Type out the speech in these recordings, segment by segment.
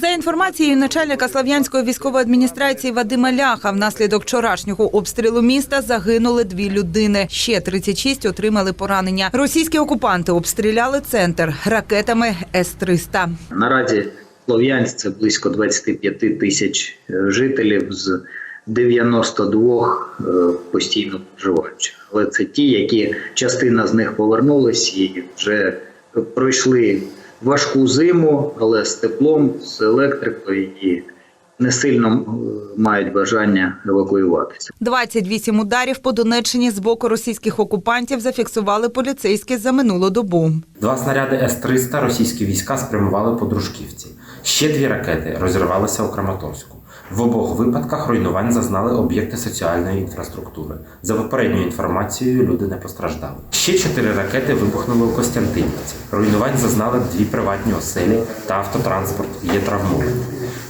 За інформацією начальника Слав'янської військової адміністрації Вадима Ляха, внаслідок вчорашнього обстрілу міста загинули дві людини. Ще 36 отримали поранення. Російські окупанти обстріляли центр ракетами С-300. Наразі Слов'янськ це близько 25 тисяч е, жителів з 92 е, постійно проживаючих. Але це ті, які частина з них повернулись і вже пройшли важку зиму, але з теплом, з електрикою і не сильно е, мають бажання евакуюватися. 28 ударів по Донеччині з боку російських окупантів зафіксували поліцейські за минулу добу. Два снаряди С-300 російські війська спрямували по Дружківці. Ще дві ракети розірвалися у Краматорську. В обох випадках руйнувань зазнали об'єкти соціальної інфраструктури. За попередньою інформацією, люди не постраждали. Ще чотири ракети вибухнули у Костянтинівці. Руйнувань зазнали дві приватні оселі та автотранспорт. Є травмовані.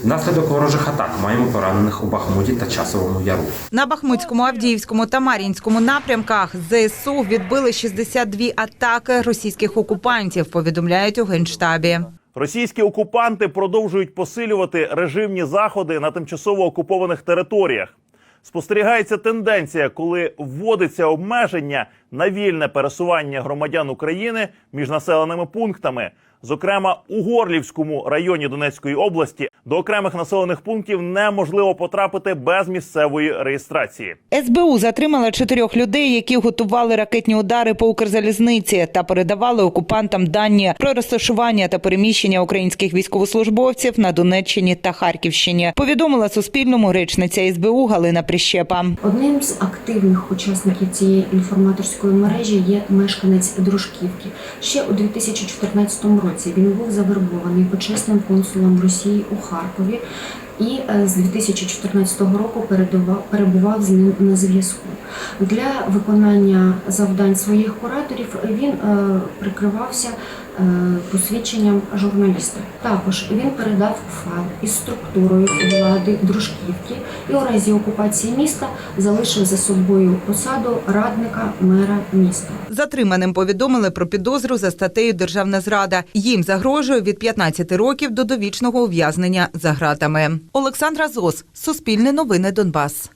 Внаслідок ворожих атак маємо поранених у Бахмуті та Часовому Яру. На Бахмутському, Авдіївському та Мар'їнському напрямках ЗСУ відбили 62 атаки російських окупантів, повідомляють у Генштабі. Російські окупанти продовжують посилювати режимні заходи на тимчасово окупованих територіях. Спостерігається тенденція, коли вводиться обмеження на вільне пересування громадян України між населеними пунктами. Зокрема, у Горлівському районі Донецької області до окремих населених пунктів неможливо потрапити без місцевої реєстрації. СБУ затримала чотирьох людей, які готували ракетні удари по Укрзалізниці та передавали окупантам дані про розташування та переміщення українських військовослужбовців на Донеччині та Харківщині. Повідомила Суспільному речниця СБУ Галина Прищепа. Одним з активних учасників цієї інформаторської мережі є мешканець Дружківки. Ще у 2014 році він був завербований почесним консулом Росії у Харкові і е, з 2014 року перебував з ним на зв'язку. Для виконання завдань своїх кураторів він е, прикривався е, посвідченням журналіста. Також він передав файл із структурою влади Дружківки і у разі окупації міста залишив за собою посаду радника мера міста. Затриманим повідомили про підозру за статтею Державна зрада. Їм загрожує від 15 років до довічного ув'язнення за гратами. Олександра Зос, Суспільне новини Донбас.